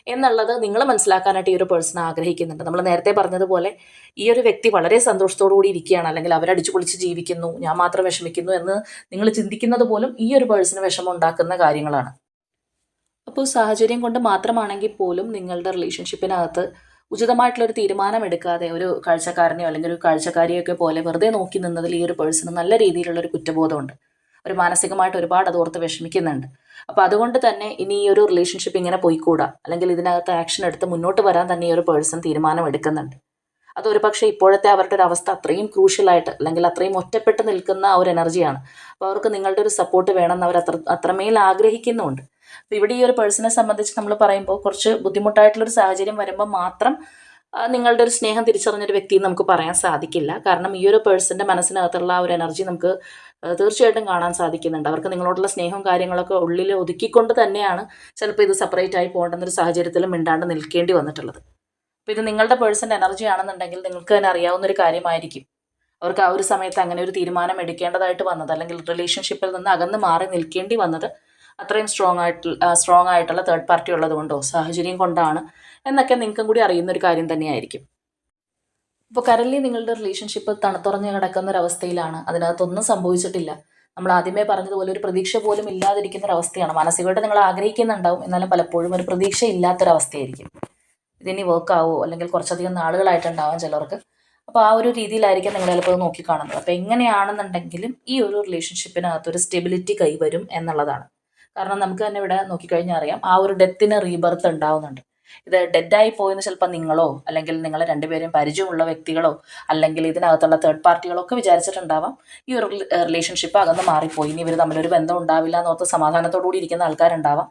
എന്നുള്ളത് നിങ്ങൾ മനസ്സിലാക്കാനായിട്ട് ഈ ഒരു പേഴ്സൺ ആഗ്രഹിക്കുന്നുണ്ട്. നമ്മൾ നേരത്തെ പറഞ്ഞതുപോലെ ഈ ഒരു വ്യക്തി വളരെ കൂടി ഇരിക്കുകയാണ്. അല്ലെങ്കിൽ അവരടിച്ചു പൊളിച്ച് ജീവിക്കുന്നു ഞാൻ മാത്രം വിഷമിക്കുന്നു എന്ന് നിങ്ങൾ ചിന്തിക്കുന്നത് പോലും ഈ ഒരു പേഴ്സണ് വിഷമം ഉണ്ടാക്കുന്ന കാര്യങ്ങളാണ്. അപ്പോൾ സാഹചര്യം കൊണ്ട് മാത്രമാണെങ്കിൽ പോലും നിങ്ങളുടെ റിലേഷൻഷിപ്പിനകത്ത് ഉചിതമായിട്ടുള്ളൊരു തീരുമാനം എടുക്കാതെ ഒരു കാഴ്ചക്കാരനെയോ അല്ലെങ്കിൽ ഒരു കാഴ്ചക്കാരിയൊക്കെ പോലെ വെറുതെ നോക്കി നിന്നതിൽ ഈ ഒരു പേഴ്സണ് നല്ല രീതിയിലുള്ളൊരു കുറ്റബോധമുണ്ട്. ഒരു മാനസികമായിട്ട് ഒരുപാട് അത് ഓർത്ത് വിഷമിക്കുന്നുണ്ട്. അപ്പോൾ അതുകൊണ്ട് തന്നെ ഇനി ഈ ഒരു റിലേഷൻഷിപ്പ് ഇങ്ങനെ പോയിക്കൂടാ? അല്ലെങ്കിൽ ഇതിനകത്ത് ആക്ഷൻ എടുത്ത് മുന്നോട്ട് വരാൻ തന്നെ ഈ ഒരു പേഴ്സൺ തീരുമാനം എടുക്കുന്നുണ്ട്. അതൊരു പക്ഷേ ഇപ്പോഴത്തെ അവരുടെ ഒരു അവസ്ഥ അത്രയും ക്രൂഷ്യലായിട്ട് അല്ലെങ്കിൽ അത്രയും ഒറ്റപ്പെട്ട് നിൽക്കുന്ന ഒരു എനർജിയാണ് അപ്പോൾ അവർക്ക് നിങ്ങളുടെ ഒരു സപ്പോർട്ട് വേണമെന്ന് അവർ അത്ര അത്രമേൽ ആഗ്രഹിക്കുന്നുണ്ട്. അപ്പോൾ ഇവിടെ ഈ ഒരു പേഴ്സണെ സംബന്ധിച്ച് നമ്മൾ പറയുമ്പോൾ കുറച്ച് ബുദ്ധിമുട്ടായിട്ടുള്ളൊരു സാഹചര്യം വരുമ്പോൾ മാത്രം നിങ്ങളുടെ ഒരു സ്നേഹം തിരിച്ചറിഞ്ഞൊരു വ്യക്തി നമുക്ക് പറയാൻ സാധിക്കില്ല. കാരണം ഈ ഒരു പേഴ്സന്റെ മനസ്സിനകത്തുള്ള ആ ഒരു എനർജി നമുക്ക് തീർച്ചയായിട്ടും കാണാൻ സാധിക്കുന്നുണ്ട്. അവർക്ക് നിങ്ങളോടുള്ള സ്നേഹവും കാര്യങ്ങളൊക്കെ ഉള്ളിൽ ഒതുക്കിക്കൊണ്ട് തന്നെയാണ് ചിലപ്പോൾ ഇത് സെപ്പറേറ്റ് ആയി പോകേണ്ടെന്നൊരു സാഹചര്യത്തിൽ മിണ്ടാണ്ട് നിൽക്കേണ്ടി വന്നിട്ടുള്ളത്. അപ്പോൾ ഇത് നിങ്ങളുടെ പേഴ്സന്റെ എനർജി ആണെന്നുണ്ടെങ്കിൽ നിങ്ങൾക്ക് തന്നെ അറിയാവുന്ന ഒരു കാര്യമായിരിക്കും. അവർക്ക് ആ ഒരു സമയത്ത് അങ്ങനെ ഒരു തീരുമാനം എടുക്കേണ്ടതായിട്ട് വന്നത് അല്ലെങ്കിൽ റിലേഷൻഷിപ്പിൽ നിന്ന് അകന്ന് മാറി നിൽക്കേണ്ടി വന്നത് അത്രയും സ്ട്രോങ് ആയിട്ട് സ്ട്രോങ് ആയിട്ടുള്ള തേർഡ് പാർട്ടി ഉള്ളത് കൊണ്ടോ സാഹചര്യം കൊണ്ടാണ് എന്നൊക്കെ നിങ്ങൾക്കും കൂടി അറിയുന്ന ഒരു കാര്യം തന്നെയായിരിക്കും. ഇപ്പോൾ കറൻലി നിങ്ങളുടെ റിലേഷൻഷിപ്പ് തണുത്തുറഞ്ഞ് കിടക്കുന്ന ഒരു അവസ്ഥയിലാണ് അതിനകത്തൊന്നും സംഭവിച്ചിട്ടില്ല. നമ്മൾ ആദ്യമേ പറഞ്ഞതുപോലെ ഒരു പ്രതീക്ഷ പോലും ഇല്ലാതിരിക്കുന്ന അവസ്ഥയാണ് മാനസികമായിട്ട് നിങ്ങൾ ആഗ്രഹിക്കുന്നുണ്ടാവും. എന്നാലും പലപ്പോഴും ഒരു പ്രതീക്ഷ ഇല്ലാത്തൊരവസ്ഥയായിരിക്കും. ഇതിനി വർക്ക് ആവുമോ അല്ലെങ്കിൽ കുറച്ചധികം നാളുകളായിട്ടുണ്ടാവാം ചിലർക്ക്. അപ്പോൾ ആ ഒരു രീതിയിലായിരിക്കും നിങ്ങൾ ചിലപ്പോൾ നോക്കി കാണുന്നത് അപ്പോൾ എങ്ങനെയാണെന്നുണ്ടെങ്കിലും ഈ ഒരു റിലേഷൻഷിപ്പിനകത്ത് ഒരു സ്റ്റെബിലിറ്റി കൈവരും എന്നുള്ളതാണ്. കാരണം നമുക്ക് തന്നെ ഇവിടെ നോക്കിക്കഴിഞ്ഞാൽ അറിയാം ആ ഒരു ഡെത്തിന് റീബർത്ത് ഉണ്ടാവുന്നുണ്ട്. ഇത് ഡെഡായി പോയെന്ന് ചിലപ്പോൾ നിങ്ങളോ അല്ലെങ്കിൽ നിങ്ങളെ രണ്ടുപേരും പരിചയമുള്ള വ്യക്തികളോ അല്ലെങ്കിൽ ഇതിനകത്തുള്ള തേർഡ് പാർട്ടികളോ ഒക്കെ വിചാരിച്ചിട്ടുണ്ടാവാം. ഈ ഒരു റിലേഷൻഷിപ്പ് അകന്ന് മാറിപ്പോയി. ഇനി ഇവർ തമ്മിലൊരു ബന്ധം ഉണ്ടാവില്ല എന്നോർത്ത് സമാധാനത്തോടുകൂടി ഇരിക്കുന്ന ആൾക്കാരുണ്ടാവാം.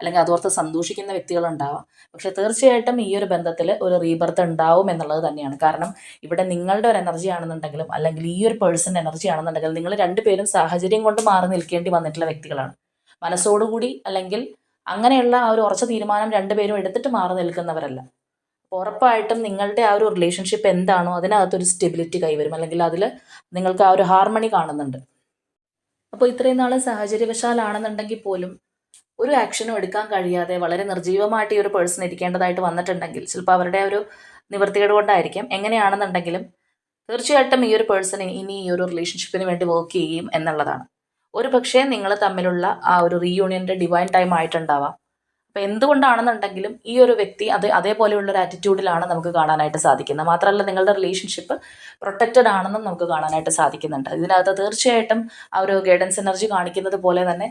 അല്ലെങ്കിൽ അതോർത്ത് സന്തോഷിക്കുന്ന വ്യക്തികളുണ്ടാവാം. പക്ഷെ തീർച്ചയായിട്ടും ഈ ഒരു ബന്ധത്തിൽ ഒരു റീബർത്ത് ഉണ്ടാവും എന്നുള്ളത് തന്നെയാണ്. കാരണം ഇവിടെ നിങ്ങളുടെ ഒരു എനർജി ആണെന്നുണ്ടെങ്കിലും അല്ലെങ്കിൽ ഈ ഒരു പേഴ്സൺ എനർജി ആണെന്നുണ്ടെങ്കിലും നിങ്ങൾ രണ്ടുപേരും സാഹചര്യം കൊണ്ട് മാറി നിൽക്കേണ്ടി വന്നിട്ടുള്ള വ്യക്തികളാണ്. മനസ്സോടുകൂടി അല്ലെങ്കിൽ അങ്ങനെയുള്ള ആ ഒരു ഉറച്ച തീരുമാനം രണ്ടുപേരും എടുത്തിട്ട് മാറി നിൽക്കുന്നവരല്ല. അപ്പോൾ ഉറപ്പായിട്ടും നിങ്ങളുടെ ആ ഒരു റിലേഷൻഷിപ്പ് എന്താണോ അതിനകത്തൊരു സ്റ്റെബിലിറ്റി കൈവരും. അല്ലെങ്കിൽ അതിൽ നിങ്ങൾക്ക് ആ ഒരു ഹാർമണി കാണുന്നുണ്ട്. അപ്പോൾ ഇത്രയും നാൾ സാഹചര്യവശാലാണെന്നുണ്ടെങ്കിൽ പോലും ഒരു ആക്ഷനും എടുക്കാൻ കഴിയാതെ വളരെ നിർജീവമായിട്ട് ഈ ഒരു പേഴ്സൺ ഇരിക്കേണ്ടതായിട്ട് വന്നിട്ടുണ്ടെങ്കിൽ ചിലപ്പോൾ അവരുടെ ഒരു നിവൃത്തികേട് കൊണ്ടായിരിക്കാം. എങ്ങനെയാണെന്നുണ്ടെങ്കിലും തീർച്ചയായിട്ടും ഈ ഒരു പേഴ്സൺ ഇനി ഈ ഒരു റിലേഷൻഷിപ്പിന് വേണ്ടി വർക്ക് ചെയ്യും എന്നുള്ളതാണ്. ഒരു പക്ഷേ നിങ്ങൾ തമ്മിലുള്ള ആ ഒരു റീയൂണിയന്റെ ഡിവൈൻ ടൈം ആയിട്ടുണ്ടാവാം. അപ്പോൾ എന്തുകൊണ്ടാണെന്നുണ്ടെങ്കിലും ഈ ഒരു വ്യക്തി അത് അതേപോലെയുള്ള ഒരു ആറ്റിറ്റ്യൂഡിലാണ് നമുക്ക് കാണാനായിട്ട് സാധിക്കുന്നത്. മാത്രമല്ല നിങ്ങളുടെ റിലേഷൻഷിപ്പ് പ്രൊട്ടക്റ്റഡ് ആണെന്നും നമുക്ക് കാണാനായിട്ട് സാധിക്കുന്നുണ്ട്. ഇതിനകത്ത് തീർച്ചയായിട്ടും ആ ഒരു ഗൈഡൻസ് എനർജി കാണിക്കുന്നത് പോലെ തന്നെ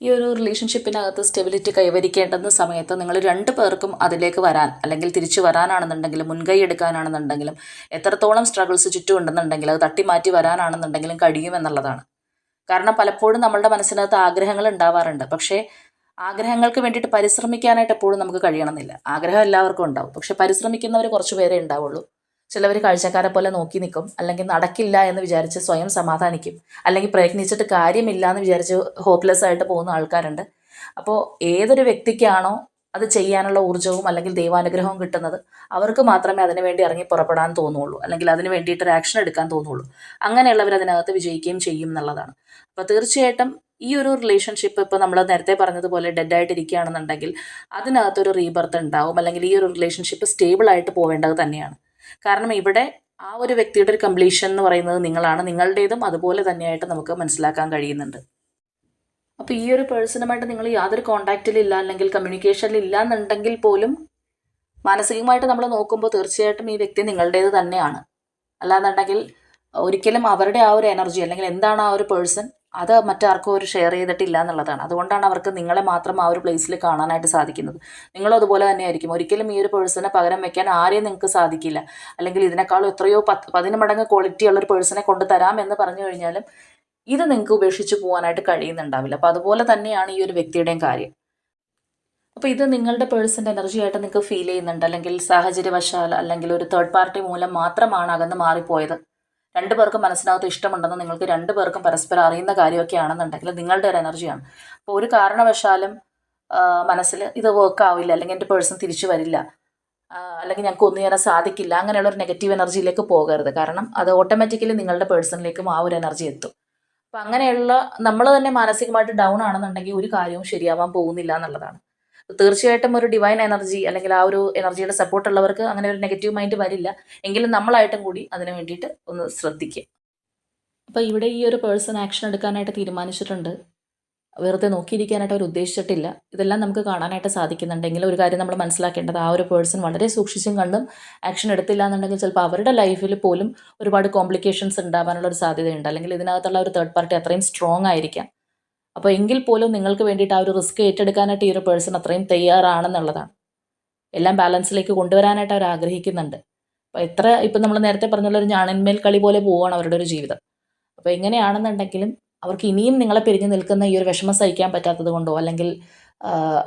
ഈ ഒരു റിലേഷൻഷിപ്പിനകത്ത് സ്റ്റെബിലിറ്റി കൈവരിക്കേണ്ടുന്ന സമയത്ത് നിങ്ങൾ രണ്ട് പേർക്കും അതിലേക്ക് വരാൻ അല്ലെങ്കിൽ തിരിച്ചു വരാനാണെന്നുണ്ടെങ്കിലും മുൻകൈ എടുക്കാനാണെന്നുണ്ടെങ്കിലും എത്രത്തോളം സ്ട്രഗിൾസ് ചുറ്റും ഉണ്ടെന്നുണ്ടെങ്കിൽ അത് തട്ടിമാറ്റി വരാനാണെന്നുണ്ടെങ്കിലും കഴിയുമെന്നുള്ളതാണ് കാരണം പലപ്പോഴും നമ്മളുടെ മനസ്സിനകത്ത് ആഗ്രഹങ്ങൾ ഉണ്ടാവാറുണ്ട്. പക്ഷേ ആഗ്രഹങ്ങൾക്ക് വേണ്ടിയിട്ട് പരിശ്രമിക്കാനായിട്ട് എപ്പോഴും നമുക്ക് കഴിയണമെന്നില്ല. ആഗ്രഹം എല്ലാവർക്കും ഉണ്ടാവും. പക്ഷെ പരിശ്രമിക്കുന്നവർ കുറച്ച് പേരെ ഉണ്ടാവുള്ളൂ. ചിലവർ കാഴ്ചക്കാരെ പോലെ നോക്കി നിൽക്കും. അല്ലെങ്കിൽ നടക്കില്ല എന്ന് വിചാരിച്ച് സ്വയം സമാധാനിക്കും. അല്ലെങ്കിൽ പ്രയത്നിച്ചിട്ട് കാര്യമില്ല എന്ന് വിചാരിച്ച് ഹോപ്പ്ലെസ് ആയിട്ട് പോകുന്ന ആൾക്കാരുണ്ട്. അപ്പോൾ ഏതൊരു വ്യക്തിക്കാണോ അത് ചെയ്യാനുള്ള ഊർജവും അല്ലെങ്കിൽ ദൈവാനുഗ്രഹവും കിട്ടുന്നത് അവർക്ക് മാത്രമേ അതിനു വേണ്ടി ഇറങ്ങി പുറപ്പെടാൻ തോന്നുള്ളൂ. അല്ലെങ്കിൽ അതിന് വേണ്ടിയിട്ട് ഒരു ആക്ഷൻ എടുക്കാൻ തോന്നുള്ളൂ. അങ്ങനെയുള്ളവർ അതിനകത്ത് വിജയിക്കുകയും ചെയ്യും എന്നുള്ളതാണ്. അപ്പോൾ തീർച്ചയായിട്ടും ഈ ഒരു റിലേഷൻഷിപ്പ് ഇപ്പോൾ നമ്മൾ നേരത്തെ പറഞ്ഞതുപോലെ ഡെഡ് ആയിട്ട് ഇരിക്കുകയാണെന്നുണ്ടെങ്കിൽ അതിനകത്തൊരു റീബർത്ത് ഉണ്ടാവും. അല്ലെങ്കിൽ ഈ ഒരു റിലേഷൻഷിപ്പ് സ്റ്റേബിൾ ആയിട്ട് പോവേണ്ടത് തന്നെയാണ്. കാരണം ഇവിടെ ആ ഒരു വ്യക്തിയുടെ ഒരു കംപ്ലീഷൻ എന്ന് പറയുന്നത് നിങ്ങളാണ്. നിങ്ങളുടേതും അതുപോലെ തന്നെയായിട്ട് നമുക്ക് മനസ്സിലാക്കാൻ കഴിയുന്നുണ്ട്. അപ്പോൾ ഈ ഒരു പേഴ്സണുമായിട്ട് നിങ്ങൾ യാതൊരു കോണ്ടാക്റ്റിലില്ല അല്ലെങ്കിൽ കമ്മ്യൂണിക്കേഷനിലില്ല എന്നുണ്ടെങ്കിൽ പോലും മാനസികമായിട്ട് നമ്മൾ നോക്കുമ്പോൾ തീർച്ചയായിട്ടും ഈ വ്യക്തി നിങ്ങളുടേത് തന്നെയാണ്. അല്ലാന്നുണ്ടെങ്കിൽ ഒരിക്കലും അവരുടെ ആ ഒരു എനർജി അല്ലെങ്കിൽ എന്താണ് ആ ഒരു പേഴ്സൺ അത് മറ്റാർക്കും ഒരു ഷെയർ ചെയ്തിട്ടില്ല എന്നുള്ളതാണ്. അതുകൊണ്ടാണ് അവർക്ക് നിങ്ങളെ മാത്രം ആ ഒരു പ്ലേസിൽ കാണാനായിട്ട് സാധിക്കുന്നത്. നിങ്ങളും അതുപോലെ തന്നെയായിരിക്കും. ഒരിക്കലും ഈ ഒരു പേഴ്സണെ പകരം വെക്കാൻ ആരെയും നിങ്ങൾക്ക് സാധിക്കില്ല. അല്ലെങ്കിൽ ഇതിനേക്കാളും എത്രയോ പത്ത് പതിന് മടങ്ങ് ക്വാളിറ്റി ഉള്ള ഒരു പേഴ്സണെ കൊണ്ടുതരാം എന്ന് പറഞ്ഞു കഴിഞ്ഞാലും ഇത് നിങ്ങൾക്ക് ഉപേക്ഷിച്ച് പോകാനായിട്ട് കഴിയുന്നുണ്ടാവില്ല. അപ്പോൾ അതുപോലെ തന്നെയാണ് ഈ ഒരു വ്യക്തിയുടെയും കാര്യം. അപ്പോൾ ഇത് നിങ്ങളുടെ പേഴ്സന്റെ എനർജി ആയിട്ട് നിങ്ങൾക്ക് ഫീൽ ചെയ്യുന്നുണ്ട്. അല്ലെങ്കിൽ സാഹചര്യവശാൽ അല്ലെങ്കിൽ ഒരു തേർഡ് പാർട്ടി മൂലം മാത്രമാണ് അകന്ന് മാറിപ്പോയത്. രണ്ടു പേർക്കും മനസ്സിനകത്ത് ഇഷ്ടമുണ്ടെന്ന് നിങ്ങൾക്ക് രണ്ടു പേർക്കും പരസ്പരം അറിയുന്ന കാര്യമൊക്കെ ആണെന്നുണ്ടെങ്കിൽ നിങ്ങളുടെ ഒരു എനർജിയാണ്. അപ്പോൾ ഒരു കാരണവശാലും മനസ്സിൽ ഇത് വർക്ക് ആവില്ല. അല്ലെങ്കിൽ എന്റെ പേഴ്സൺ തിരിച്ചു വരില്ല. അല്ലെങ്കിൽ ഞങ്ങൾക്ക് ഒന്നും ചെയ്യാൻ സാധിക്കില്ല. അങ്ങനെയുള്ള ഒരു നെഗറ്റീവ് എനർജിയിലേക്ക് പോകരുത്. കാരണം അത് ഓട്ടോമാറ്റിക്കലി നിങ്ങളുടെ പേഴ്സണിലേക്കും ആ ഒരു എനർജി എത്തും. അപ്പം അങ്ങനെയുള്ള നമ്മൾ തന്നെ മാനസികമായിട്ട് ഡൗൺ ആണെന്നുണ്ടെങ്കിൽ ഒരു കാര്യവും ശരിയാവാൻ പോകുന്നില്ല എന്നുള്ളതാണ്. തീർച്ചയായിട്ടും ഒരു ഡിവൈൻ എനർജി അല്ലെങ്കിൽ ആ ഒരു എനർജിയുടെ സപ്പോർട്ട് ഉള്ളവർക്ക് അങ്ങനെ ഒരു നെഗറ്റീവ് മൈൻഡ് വരില്ല. എങ്കിലും നമ്മളായിട്ടും കൂടി അതിന് വേണ്ടിയിട്ട് ഒന്ന് ശ്രദ്ധിക്കുക. അപ്പോൾ ഇവിടെ ഈ ഒരു പേഴ്സൺ ആക്ഷൻ എടുക്കാനായിട്ട് തീരുമാനിച്ചിട്ടുണ്ട്. വെറുതെ നോക്കിയിരിക്കാനായിട്ട് അവർ ഉദ്ദേശിച്ചിട്ടില്ല. ഇതെല്ലാം നമുക്ക് കാണാനായിട്ട് സാധിക്കുന്നുണ്ടെങ്കിൽ ഒരു കാര്യം നമ്മൾ മനസ്സിലാക്കേണ്ടത് ആ ഒരു പേഴ്സൺ വളരെ സൂക്ഷിച്ചും കണ്ടും ആക്ഷൻ എടുത്തില്ല എന്നുണ്ടെങ്കിൽ ചിലപ്പോൾ അവരുടെ ലൈഫിൽ പോലും ഒരുപാട് കോംപ്ലിക്കേഷൻസ് ഉണ്ടാവാനുള്ള ഒരു സാധ്യതയുണ്ട്. അല്ലെങ്കിൽ ഇതിനകത്തുള്ള ഒരു തേർഡ് പാർട്ടി അത്രയും സ്ട്രോങ് ആയിരിക്കാം. അപ്പോൾ എങ്കിൽ പോലും നിങ്ങൾക്ക് വേണ്ടിയിട്ട് ആ ഒരു റിസ്ക് ഏറ്റെടുക്കാനായിട്ട് ഈ ഒരു പേഴ്സൺ അത്രയും തയ്യാറാണെന്നുള്ളതാണ്. എല്ലാം ബാലൻസിലേക്ക് കൊണ്ടുവരാനായിട്ട് അവർ ആഗ്രഹിക്കുന്നുണ്ട്. അപ്പോൾ എത്ര ഇപ്പം നമ്മൾ നേരത്തെ പറഞ്ഞുള്ള ഒരു ഞാണിന്മേൽ കളി പോലെ പോവുകയാണ് അവരുടെ ഒരു ജീവിതം. അപ്പോൾ എങ്ങനെയാണെന്നുണ്ടെങ്കിലും അവർക്ക് ഇനിയും നിങ്ങളെ പിരിഞ്ഞു നിൽക്കുന്ന ഈ ഒരു വിഷമം സഹിക്കാൻ പറ്റാത്തത് കൊണ്ടോ? അല്ലെങ്കിൽ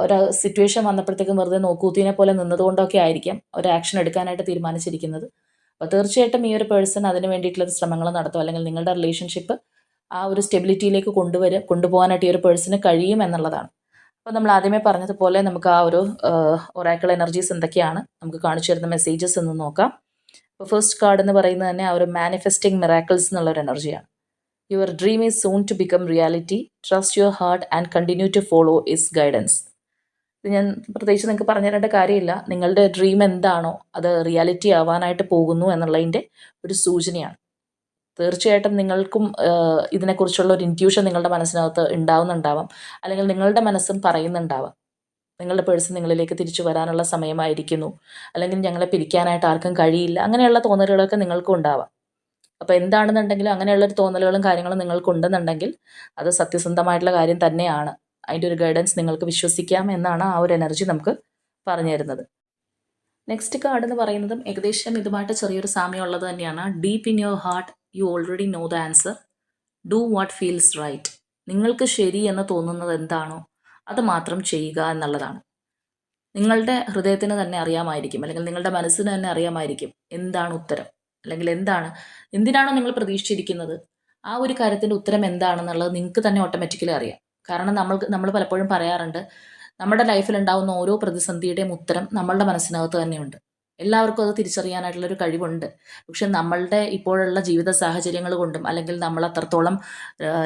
ഒരു സിറ്റുവേഷൻ വന്നപ്പോഴത്തേക്കും വെറുതെ നോക്കൂത്തിനെ പോലെ നിന്നതുകൊണ്ടൊക്കെ ആയിരിക്കാം ഒരു ആക്ഷൻ എടുക്കാനായിട്ട് തീരുമാനിച്ചിരിക്കുന്നത്. അപ്പോൾ തീർച്ചയായിട്ടും ഈ ഒരു പേഴ്സൺ അതിന് വേണ്ടിയിട്ടുള്ള ശ്രമങ്ങൾ നടത്തും. അല്ലെങ്കിൽ നിങ്ങളുടെ റിലേഷൻഷിപ്പ് ആ ഒരു സ്റ്റെബിലിറ്റിയിലേക്ക് കൊണ്ടുവരും കൊണ്ടുപോകാനായിട്ട് ഈ ഒരു പേഴ്സണ് കഴിയും എന്നുള്ളതാണ്. അപ്പോൾ നമ്മൾ ആദ്യമേ പറഞ്ഞതുപോലെ നമുക്ക് ആ ഒരു ഒറാക്കിൾ എനർജീസ് എന്തൊക്കെയാണ്? നമുക്ക് കാണിച്ചു തരുന്ന മെസ്സേജസ് എന്ന് നോക്കാം. അപ്പോൾ ഫസ്റ്റ് കാർഡ് എന്ന് പറയുന്നത് തന്നെ ആ ഒരു മാനിഫെസ്റ്റിംഗ് മിറാക്കിൾസ് എന്നുള്ള ഒരു എനർജിയാണ് your dream is soon to become reality trust your heart and continue to follow his guidance ഇത് ഞാൻ പ്രത്യേകിച്ച് നിങ്ങൾക്ക് പറഞ്ഞു തരേണ്ട കാര്യമില്ല. നിങ്ങളുടെ ഡ്രീം എന്താണോ അത് റിയാലിറ്റി ആവാനായിട്ട് പോകുന്നു എന്നുള്ളതിന്റെ ഒരു സൂചനയാണ്. തീർച്ചയായിട്ടും നിങ്ങൾക്കും ഇതിനെക്കുറിച്ചുള്ള ഒരു ഇന്റ്യൂഷൻ നിങ്ങളുടെ മനസ്സിനകത്ത് ഉണ്ടാവുന്നുണ്ടാവാം. അല്ലെങ്കിൽ നിങ്ങളുടെ മനസ്സും പറയുന്നുണ്ടാവാം. നിങ്ങളുടെ പേഴ്സൺ നിങ്ങളിലേക്ക് തിരിച്ചു വരാനുള്ള സമയമായിരിക്കുന്നു. അല്ലെങ്കിൽ ഞങ്ങളെ പിരിക്കാനായിട്ട് ആർക്കും കഴിയില്ല. അങ്ങനെയുള്ള തോന്നലുകളൊക്കെ നിങ്ങൾക്കും ഉണ്ടാവാം. അപ്പോൾ എന്താണെന്നുണ്ടെങ്കിലും അങ്ങനെയുള്ള ഒരു തോന്നലുകളും കാര്യങ്ങളും നിങ്ങൾക്കുണ്ടെന്നുണ്ടെങ്കിൽ അത് സത്യസന്ധമായിട്ടുള്ള കാര്യം തന്നെയാണ്. അതിന്റെ ഒരു ഗൈഡൻസ് നിങ്ങൾക്ക് വിശ്വസിക്കാം എന്നാണ് ആ ഒരു എനർജി നമുക്ക് പറഞ്ഞു തരുന്നത്. നെക്സ്റ്റ് കാർഡ് എന്ന് പറയുന്നതും ഏകദേശം ഇതുമായിട്ട് ചെറിയൊരു സാമ്യം ഉള്ളത് തന്നെയാണ്. Deep in your heart you already know the answer do what feels right നിങ്ങൾക്ക് ശരി എന്ന് തോന്നുന്നത് എന്താണോ അത് മാത്രം ചെയ്യുക എന്നുള്ളതാണ്. നിങ്ങളുടെ ഹൃദയത്തിന് തന്നെ അറിയാമായിരിക്കും അല്ലെങ്കിൽ നിങ്ങളുടെ മനസ്സിന് തന്നെ അറിയാമായിരിക്കും എന്താണ് ഉത്തരം. അല്ലെങ്കിൽ എന്താണ്? എന്തിനാണോ നിങ്ങൾ പ്രതീക്ഷിച്ചിരിക്കുന്നത്? ആ ഒരു കാര്യത്തിന്റെ ഉത്തരം എന്താണെന്നുള്ളത് നിങ്ങൾക്ക് തന്നെ ഓട്ടോമാറ്റിക്കലി അറിയാം. കാരണം നമ്മൾ നമ്മൾ പലപ്പോഴും പറയാറുണ്ട് നമ്മുടെ ലൈഫിൽ ഉണ്ടാകുന്ന ഓരോ പ്രതിസന്ധിയുടെയും ഉത്തരം നമ്മളുടെ മനസ്സിനകത്ത് തന്നെയുണ്ട്. എല്ലാവർക്കും അത് തിരിച്ചറിയാനായിട്ടുള്ളൊരു കഴിവുണ്ട്. പക്ഷെ നമ്മളുടെ ഇപ്പോഴുള്ള ജീവിത സാഹചര്യങ്ങൾ കൊണ്ടും അല്ലെങ്കിൽ നമ്മൾ അത്രത്തോളം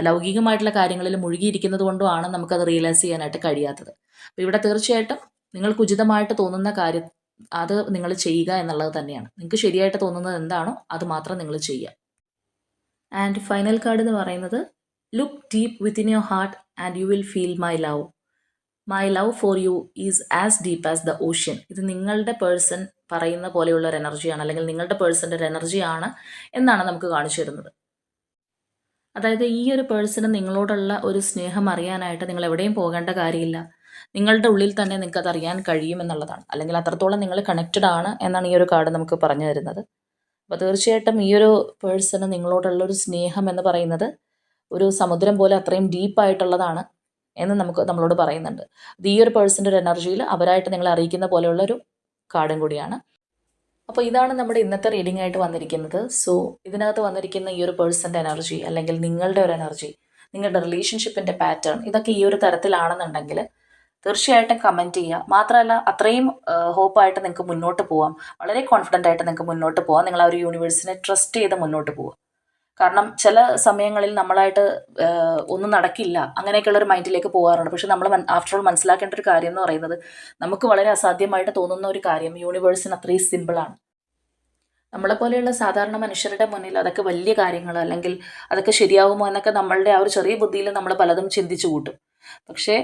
ലൗകികമായിട്ടുള്ള കാര്യങ്ങളിൽ മുഴുകിയിരിക്കുന്നത് കൊണ്ടുമാണ് നമുക്കത് റിയലൈസ് ചെയ്യാനായിട്ട് കഴിയാത്തത്. അപ്പോൾ ഇവിടെ തീർച്ചയായിട്ടും നിങ്ങൾക്ക് ഉചിതമായിട്ട് തോന്നുന്ന കാര്യം അത് നിങ്ങൾ ചെയ്യുക എന്നുള്ളത് തന്നെയാണ്. നിങ്ങൾക്ക് ശരിയായിട്ട് തോന്നുന്നത് എന്താണോ അത് മാത്രം നിങ്ങൾ ചെയ്യുക. ആൻഡ് ഫൈനൽ കാർഡ് എന്ന് പറയുന്നത് look deep within your heart and you will feel my love my love for you is as deep as the ocean ഇത് നിങ്ങളുടെ പേഴ്സൺ പറയുന്ന പോലെയുള്ള ഒരു എനർജിയാണ് അല്ലെങ്കിൽ നിങ്ങളുടെ പേഴ്സന്റെ ഒരു എനർജിയാണ് എന്നാണ് നമുക്ക് കാണിച്ചു തരുന്നത്. അതായത് ഈ ഒരു പേഴ്സണ് നിങ്ങളോടുള്ള ഒരു സ്നേഹം അറിയാനായിട്ട് നിങ്ങൾ എവിടെയും പോകേണ്ട കാര്യമില്ല. നിങ്ങളുടെ ഉള്ളിൽ തന്നെ നിങ്ങൾക്ക് അത് അറിയാൻ കഴിയും എന്നുള്ളതാണ്. അല്ലെങ്കിൽ അത്രത്തോളം നിങ്ങൾ കണക്റ്റഡ് ആണ് എന്നാണ് ഈ ഒരു കാർഡ് നമുക്ക് പറഞ്ഞു തരുന്നത്. അപ്പോൾ തീർച്ചയായിട്ടും ഈ ഒരു പേഴ്സണ് നിങ്ങളോടുള്ള ഒരു സ്നേഹം എന്ന് പറയുന്നത് ഒരു സമുദ്രം പോലെ അത്രയും ഡീപ്പായിട്ടുള്ളതാണ് എന്ന് നമുക്ക് നമ്മളോട് പറയുന്നുണ്ട്. അത് ഈ ഒരു പേഴ്സന്റെ ഒരു എനർജിയിൽ അവരായിട്ട് നിങ്ങളെ അറിയിക്കുന്ന പോലെയുള്ള ഒരു കാർഡും കൂടിയാണ്. അപ്പോൾ ഇതാണ് നമ്മുടെ ഇന്നത്തെ റീഡിംഗ് ആയിട്ട് വന്നിരിക്കുന്നത്. സോ ഇതിനകത്ത് വന്നിരിക്കുന്ന ഈ ഒരു പേഴ്സന്റെ എനർജി അല്ലെങ്കിൽ നിങ്ങളുടെ ഒരു എനർജി നിങ്ങളുടെ റിലേഷൻഷിപ്പിന്റെ പാറ്റേൺ ഇതൊക്കെ ഈ ഒരു തരത്തിലാണെന്നുണ്ടെങ്കിൽ തീർച്ചയായിട്ടും കമന്റ് ചെയ്യുക മാത്രമല്ല അത്രയും ഹോപ്പായിട്ട് നിങ്ങൾക്ക് മുന്നോട്ട് പോവാം. വളരെ കോൺഫിഡന്റ് ആയിട്ട് നിങ്ങൾക്ക് മുന്നോട്ട് പോവാം. നിങ്ങൾ ആ ഒരു യൂണിവേഴ്സിനെ ട്രസ്റ്റ് ചെയ്ത് മുന്നോട്ട് പോവുക കാരണം ചില സമയങ്ങളിൽ നമ്മളായിട്ട് ഒന്നും നടക്കില്ല. അങ്ങനെയൊക്കെയുള്ള ഒരു മൈൻഡിലേക്ക് പോകാറുണ്ട് പക്ഷെ നമ്മൾ ആഫ്റ്റർ ഓൾ മനസ്സിലാക്കേണ്ട ഒരു കാര്യം എന്ന് പറയുന്നത് നമുക്ക് വളരെ അസാധ്യമായിട്ട് തോന്നുന്ന ഒരു കാര്യം യൂണിവേഴ്സിന് അത്രയും സിമ്പിളാണ് നമ്മളെ പോലെയുള്ള സാധാരണ മനുഷ്യരുടെ മുന്നിൽ അതൊക്കെ വലിയ കാര്യങ്ങൾ അല്ലെങ്കിൽ അതൊക്കെ ശരിയാവുമോ എന്നൊക്കെ നമ്മളുടെ ആ ഒരു ചെറിയ ബുദ്ധിയിൽ നമ്മൾ പലതും ചിന്തിച്ചു കൂട്ടും. പക്ഷേ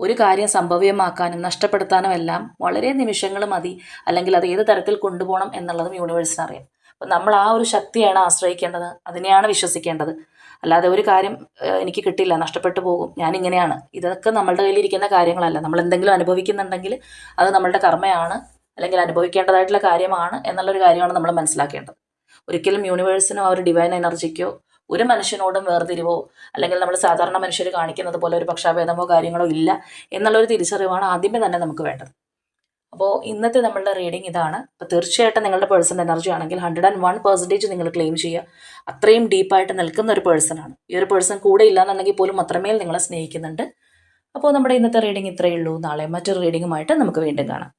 ഒരു കാര്യം സംഭവ്യമാക്കാനും നഷ്ടപ്പെടുത്താനും എല്ലാം വളരെ നിമിഷങ്ങൾ മതി. അല്ലെങ്കിൽ അത് ഏത് തരത്തിൽ കൊണ്ടുപോകണം എന്നുള്ളതും യൂണിവേഴ്സിന് അറിയാം. അപ്പം നമ്മൾ ആ ഒരു ശക്തിയാണ് ആശ്രയിക്കേണ്ടത്. അതിനെയാണ് വിശ്വസിക്കേണ്ടത്. അല്ലാതെ ഒരു കാര്യം എനിക്ക് കിട്ടില്ല നഷ്ടപ്പെട്ടു പോകും ഞാൻ ഇങ്ങനെയാണ്. ഇതൊക്കെ നമ്മളുടെ കയ്യിലിരിക്കുന്ന കാര്യങ്ങളല്ല. നമ്മൾ എന്തെങ്കിലും അനുഭവിക്കുന്നുണ്ടെങ്കിൽ അത് നമ്മളുടെ കർമ്മയാണ്. അല്ലെങ്കിൽ അനുഭവിക്കേണ്ടതായിട്ടുള്ള കാര്യമാണ് എന്നുള്ളൊരു കാര്യമാണ് നമ്മൾ മനസ്സിലാക്കേണ്ടത്. ഒരിക്കലും യൂണിവേഴ്സിനോ ആ ഒരു ഡിവൈൻ എനർജിക്കോ ഒരു മനുഷ്യനോടും വേർതിരിവോ അല്ലെങ്കിൽ നമ്മൾ സാധാരണ മനുഷ്യർ കാണിക്കുന്നത് പോലെ ഒരു പക്ഷാഭേദമോ കാര്യങ്ങളോ ഇല്ല എന്നുള്ളൊരു തിരിച്ചറിവാണ് ആദ്യമേ തന്നെ നമുക്ക് വേണ്ടത്. അപ്പോൾ ഇന്നത്തെ നമ്മളുടെ റീഡിംഗ് ഇതാണ്. അപ്പോൾ തീർച്ചയായിട്ടും നിങ്ങളുടെ പേഴ്സൺ എനർജി ആണെങ്കിൽ ഹൺഡ്രഡ് ആൻഡ് വൺ പെർസെന്റേജ് നിങ്ങൾ ക്ലെയിം ചെയ്യുക. അത്രയും ഡീപ്പായിട്ട് നിൽക്കുന്ന ഒരു പേഴ്സണാണ് ഈ ഒരു പേഴ്സൺ കൂടെ ഇല്ലാന്നുണ്ടെങ്കിൽ പോലും അത്രമേൽ നിങ്ങളെ സ്നേഹിക്കുന്നുണ്ട്. അപ്പോൾ നമ്മുടെ ഇന്നത്തെ റീഡിംഗ് ഇത്രയേ ഉള്ളൂ. നാളെ മറ്റൊരു റീഡിങ്ങുമായിട്ട് നമുക്ക് വീണ്ടും കാണാം.